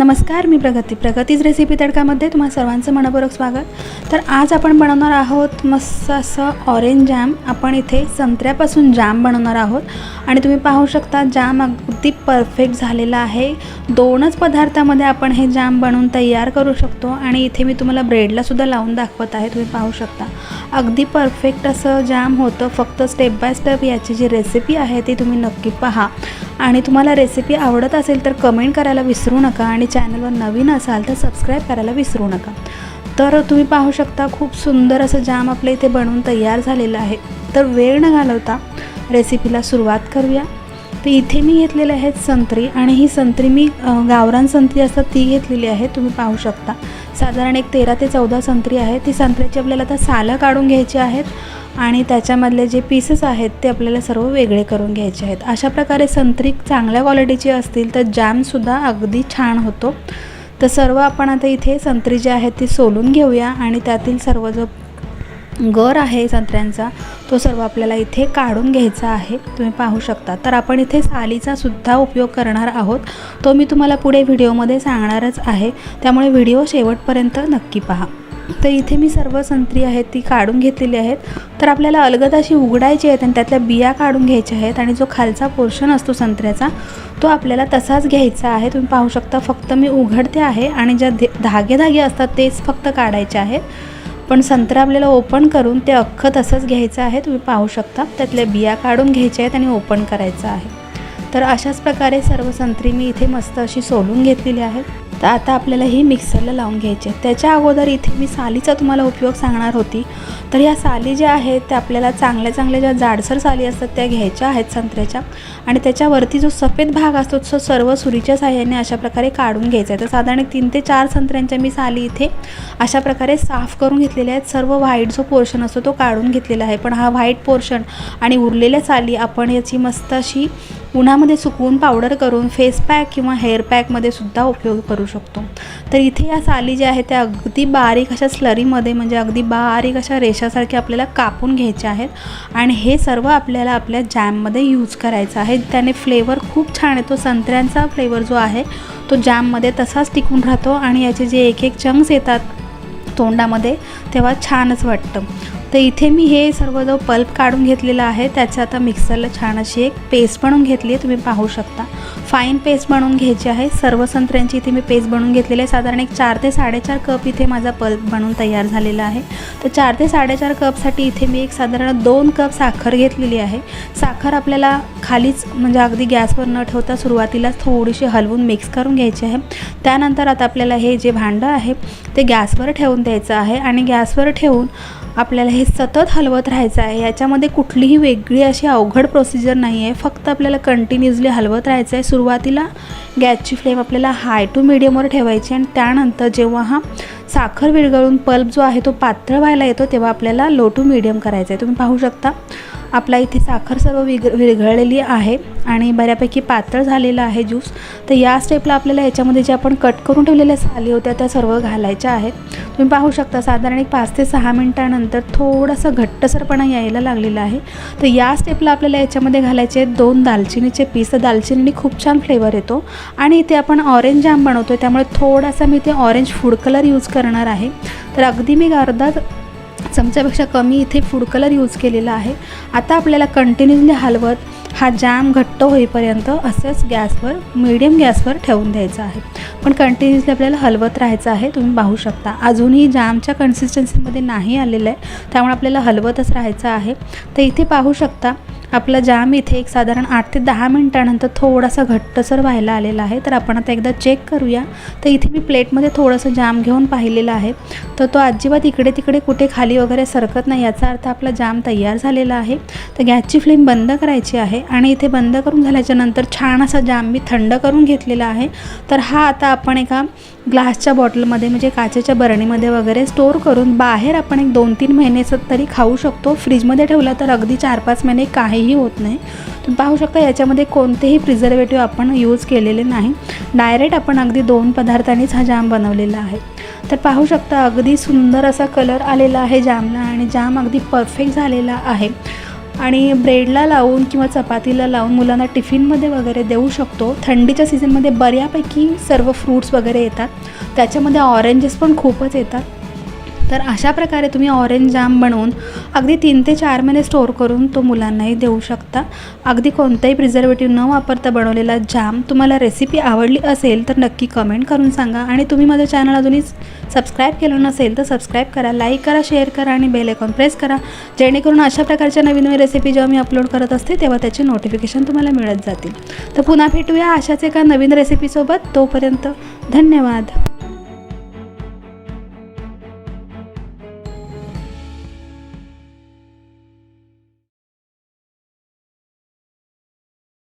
नमस्कार मी प्रगती. प्रगतीच रेसिपी तडकामध्ये तुम्हा सर्वांचं मनपूर्वक स्वागत. तर आज आपण बनवणार आहोत मस्त असं ऑरेंज जॅम आपण इथे संत्र्यापासून जाम बनवणार आहोत. आणि तुम्ही पाहू शकता जाम अगदी परफेक्ट झालेला आहे. दोनच पदार्थामध्ये आपण हे जाम बनवून तयार करू शकतो. आणि इथे मी तुम्हाला ब्रेडलासुद्धा लावून दाखवत आहे. तुम्ही पाहू शकता. अगदी परफेक्ट असं जाम होतं. फक्त स्टेप बाय स्टेप याची जी रेसिपी आहे ती तुम्ही नक्की पहा. आणि तुम्हाला रेसिपी आवडत असेल तर कमेंट करायला विसरू नका आणि चॅनलवर नवीन असाल तर सबस्क्राईब करायला विसरू नका. तर तुम्ही पाहू शकता खूप सुंदर असं जाम आपल्या इथे बनवून तयार झालेलं आहे. तर वेळ न घालवता रेसिपीला सुरुवात करूया. तर इथे मी घेतलेले आहेत संत्री आणि ही संत्री मी गावरान संत्री असतात ती घेतलेली आहे तुम्ही पाहू शकता. साधारण एक तेरा ते चौदा संत्री आहे ती संत्र्याची आपल्याला आता सालं काढून घ्यायची आहेत आणि त्याच्यामधले जे पीसेस आहेत ते आपल्याला सर्व वेगळे करून घ्यायचे आहेत. अशा प्रकारे संत्री चांगल्या क्वालिटीची असतील तर जॅमसुद्धा अगदी छान होतो. तर सर्व आपण आता इथे संत्री जी आहेत ती सोलून घेऊया आणि त्यातील सर्व जो गर आहे संत्र्यांचा तो सर्व आपल्याला इथे काढून घ्यायचा आहे. तुम्ही पाहू शकता. तर आपण इथे सालीचा सुद्धा उपयोग करणार आहोत. तो मी तुम्हाला पुढे व्हिडिओमध्ये सांगणारच आहे. त्यामुळे व्हिडिओ शेवटपर्यंत नक्की पहा. तर इथे मी सर्व संत्री आहेत ती काढून घेतलेली आहेत. तर आपल्याला अलगद अशी उघडायची आहेत आणि त्यातल्या बिया काढून घ्यायच्या आहेत आणि जो खालचा पोर्शन असतो संत्र्याचा तो आपल्याला तसाच घ्यायचा आहे. तुम्ही पाहू शकता फक्त मी उघडते आहे आणि ज्या धे- धागे धागे असतात तेच फक्त काढायचे आहेत. पण संत्रा आपल्याला ओपन करून ते अख्खं तसंच घ्यायचं आहे. तुम्ही पाहू शकता. त्यातल्या बिया काढून घ्यायच्या आहेत आणि ओपन करायचं आहे. तर अशाच प्रकारे सर्व संत्री मी इथे मस्त अशी सोलून घेतलेली आहेत. तर आता आपल्याला ही मिक्सरला लावून घ्यायची आहे त्याच्या अगोदर इथे मी सालीचा तुम्हाला उपयोग सांगणार होती. तर ह्या साली ज्या आहेत त्या आपल्याला चांगल्या चांगल्या ज्या जाडसर साली असतात त्या घ्यायच्या आहेत संत्र्याच्या. आणि त्याच्यावरती जो सफेद भाग असतो तो सर्व सुरीच्या साह्याने अशा प्रकारे काढून घ्यायचा आहे. तर साधारण तीन ते चार संत्र्यांच्या मी साली इथे अशा प्रकारे साफ करून घेतलेल्या आहेत. सर्व व्हाईट जो पोर्शन असतो तो काढून घेतलेला आहे. पण हा व्हाईट पोर्शन आणि उरलेल्या साली आपण याची मस्त अशी उन्हामध्ये सुकवून पावडर करून फेस पॅक किंवा हेअर पॅकमध्ये सुद्धा उपयोग करू शकतो. तर इथे या साली ज्या आहेत त्या अगदी बारीक अशा स्लरीमध्ये म्हणजे अगदी बारीक अशा रेषासारखे आपल्याला कापून घ्यायचे आहेत. आणि हे सर्व आपल्याला आपल्या जॅममध्ये यूज करायचं आहे. त्याने फ्लेवर खूप छान येतो. संत्र्यांचा फ्लेवर जो आहे तो जॅममध्ये तसाच टिकून राहतो आणि याचे जे एक एक चंक्स येतात तोंडामध्ये तेव्हा छानच वाटतं. तर इथे मी हे सर्व जो पल्प काढून घेतलेला आहे त्याचं आता मिक्सरला छान अशी एक पेस्ट बनवून घेतली आहे तुम्ही पाहू शकता. फाईन पेस्ट बनवून घ्यायची आहे. सर्व संत्र्यांची इथे मी पेस्ट बनवून घेतलेली आहे. साधारण एक चार ते साडेचार कप इथे माझा पल्प बनवून तयार झालेला आहे. तर चार ते साडेचार कपसाठी इथे मी एक साधारण दोन कप साखर घेतलेली आहे. साखर आपल्याला खालीच म्हणजे अगदी गॅसवर न ठेवता सुरुवातीलाच थोडीशी हलवून मिक्स करून घ्यायची आहे. त्यानंतर आता आपल्याला हे जे भांडं आहे ते गॅसवर ठेवून द्यायचं आहे. आणि गॅसवर ठेवून आपल्याला हे सतत हलवत राहायचं आहे. याच्यामध्ये कुठलीही वेगळी अशी अवघड प्रोसिजर नाही आहे फक्त आपल्याला कंटिन्युअसली हलवत राहायचं आहे. सुरुवातीला गॅसची फ्लेम आपल्याला हाय टू मिडियमवर ठेवायची आणि त्यानंतर जेव्हा हा साखर विरघळून पल्प जो आहे तो पातळ व्हायला येतो तेव्हा आपल्याला लो टू मिडियम करायचा आहे. तुम्ही पाहू शकता. आपला इथे साखर सर्व विग विरघळलेली आहे आणि बऱ्यापैकी पातळ झालेला आहे ज्यूस. तर या स्टेपला आपल्याला याच्यामध्ये जे आपण कट करून ठेवलेल्या साली होत्या त्या सर्व घालायच्या आहेत. तुम्ही पाहू शकता साधारण एक पाच ते सहा मिनटानंतर थोडासा घट्टसरपणा यायला लागलेला आहे. तर या स्टेपला आपल्याला याच्यामध्ये घालायचे आहेत दोन दालचिनीचे पीस. तर दालचिनीने खूप छान फ्लेवर येतो. आणि इथे आपण ऑरेंज जाम बनवतो आहे त्यामुळे थोडासा मी इथे ऑरेंज फूड कलर यूज करणार आहे. तर अगदी मी अर्धा चमच्यापेक्षा कमी इथे फूड कलर यूज केलेला आहे. आता आपल्याला कंटिन्युअसली हलवत हा जॅम घट्ट होईपर्यंत असंच गॅसवर मिडियम गॅसवर ठेवून द्यायचा आहे. पण कंटिन्युअसली आपल्याला हलवत राहायचं आहे तुम्ही पाहू शकता. अजूनही जामच्या कन्सिस्टन्सीमध्ये नाही आलेलं आहे त्यामुळे आपल्याला हलवतच राहायचं आहे. तर इथे पाहू शकता आपला जाम इथे एक साधारण आठ ते दहा मिनटानंतर थोडासा घट्टसर व्हायला आलेला आहे. तर आपण आता एकदा चेक करूया. तर इथे मी प्लेटमध्ये थोडंसं जाम घेऊन पाहिलेलं आहे. तर तो अजिबात इकडे तिकडे कुठे खाली वगैरे सरकत नाही याचा अर्थ आपला जाम तयार झालेला आहे. तर गॅसची फ्लेम बंद करायची आहे आणि इथे बंद करून झाल्याच्यानंतर छान असा जाम मी थंड करून घेतलेला आहे. तर हा आता आपण एका ग्लासच्या बॉटलमध्ये म्हणजे काचेच्या बरणीमध्ये वगैरे स्टोअर करून बाहेर आपण एक दोन तीन महिने तरी खाऊ शकतो. फ्रीजमध्ये ठेवला तर अगदी चार पाच महिने काहीही होत नाही. तुम्ही पाहू शकता याच्यामध्ये कोणतेही प्रिझर्वेटिव्ह आपण यूज केलेले नाही. डायरेक्ट आपण अगदी दोन पदार्थांनीच हा जाम बनवलेला आहे. तर पाहू शकता अगदी सुंदर असा कलर आलेला आहे जामला आणि जाम अगदी परफेक्ट झालेला आहे. आणि ब्रेडला लावून किंवा चपातीला लावून मुलांना टिफिनमध्ये वगैरे देऊ शकतो. थंडीच्या सीझनमध्ये बऱ्यापैकी सर्व फ्रूट्स वगैरे येतात. त्याच्यामध्ये ऑरेंजेस पण खूपच येतात. तर अशा प्रकारे तुम्ही ऑरेंज जाम बनवून अगदी तीन ते चार महिने स्टोअर करून तो मुलांनाही देऊ शकता. अगदी कोणताही प्रिझर्वेटिव्ह न वापरता बनवलेला जाम तुम्हाला रेसिपी आवडली असेल तर नक्की कमेंट करून सांगा. आणि तुम्ही माझं चॅनल अजूनही सबस्क्राईब केलं नसेल तर सबस्क्राईब करा लाईक करा शेअर करा आणि बेल आयकॉन प्रेस करा. जेणेकरून अशा प्रकारच्या नवीन नवीन रेसिपी जेव्हा मी अपलोड करत असते तेव्हा त्याचे नोटिफिकेशन तुम्हाला मिळत जातील. तर पुन्हा भेटूया अशाच एका नवीन रेसिपीसोबत तोपर्यंत धन्यवाद.